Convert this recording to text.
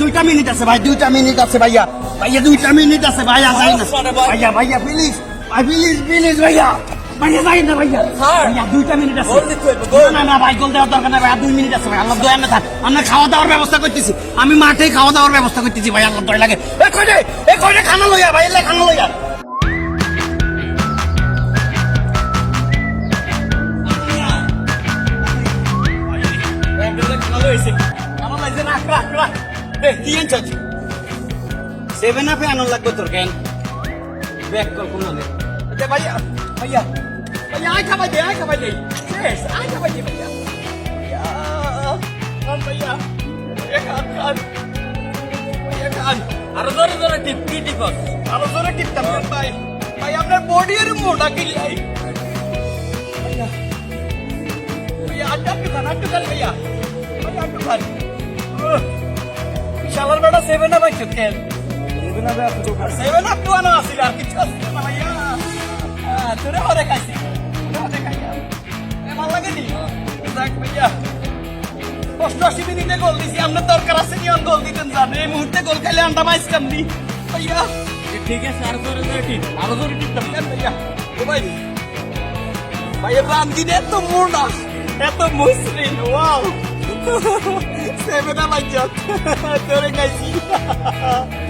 দুইটা মিনিট আছে ভাই দুইটা মিনিট আছে ভাইয়া। ভাইয়া দুইটা মিনিট আছে ভাইয়া যাই না। ভাইয়া ভাইয়া প্লিজ প্লিজ প্লিজ ভাইয়া। ভাইয়া যাই না ভাইয়া। ভাইয়া দুইটা মিনিট আছে। না না ভাই গোল দেওয়ার দরকার নাই ভাই দুই মিনিট আছে ভাই আল্লাহ দয়া না থাক। আমরা খাওয়া দাওয়ার ব্যবস্থা করতেছি। আমি মাঠে খাওয়া দাওয়ার ব্যবস্থা করতেছি ভাই আল্লাহ দয়া লাগে। এ কইরে খানা লইয়া ভাই এলে খানা লইয়া। সেভেন আপে আনন্দ লাগবে তোর, কেন? ব্যাক কল কোন ভাইয়া ভাইয়া ভাইয়া, আয় খাবাই দে, আয় খাবাই দে। শেষ, আয় খাবাই দে ভাইয়া। ভাইয়া আরও জোরে জোরে টিপ, কি টিপস আরও জোরে টিপতাম ভাই। ভাই, আপনার বডি এর মোটা কিলাই ভাইয়া ভাইয়া আটটা আটটু খান আটটু ভাইয়া। খান উহ, বিশালার বেটা সেভেন আপ আইছো কেন সেভেন আপ টু আনা আসিল আর কিছু আসছিল না ভাইয়া? তোরে হরে খাইছি। হরে খাইয়া। এ লাগে নি? যাক ভাইয়া। অষ্টআশি মিনিটে গোল দিছি আপনার দরকার আছে নি গোল দিতেন জান এই মুহূর্তে গোল খাইলে আন্ডা মাইস কাম ভাইয়া। ঠিক আছে আরও জোরে জোরে টিপ আরও জোরে টিপতাম ভাইয়া? ও ভাই। ভাইয়া এত মোটা এত মসৃণ ওয়াও। 攻められちゃった どれがいい？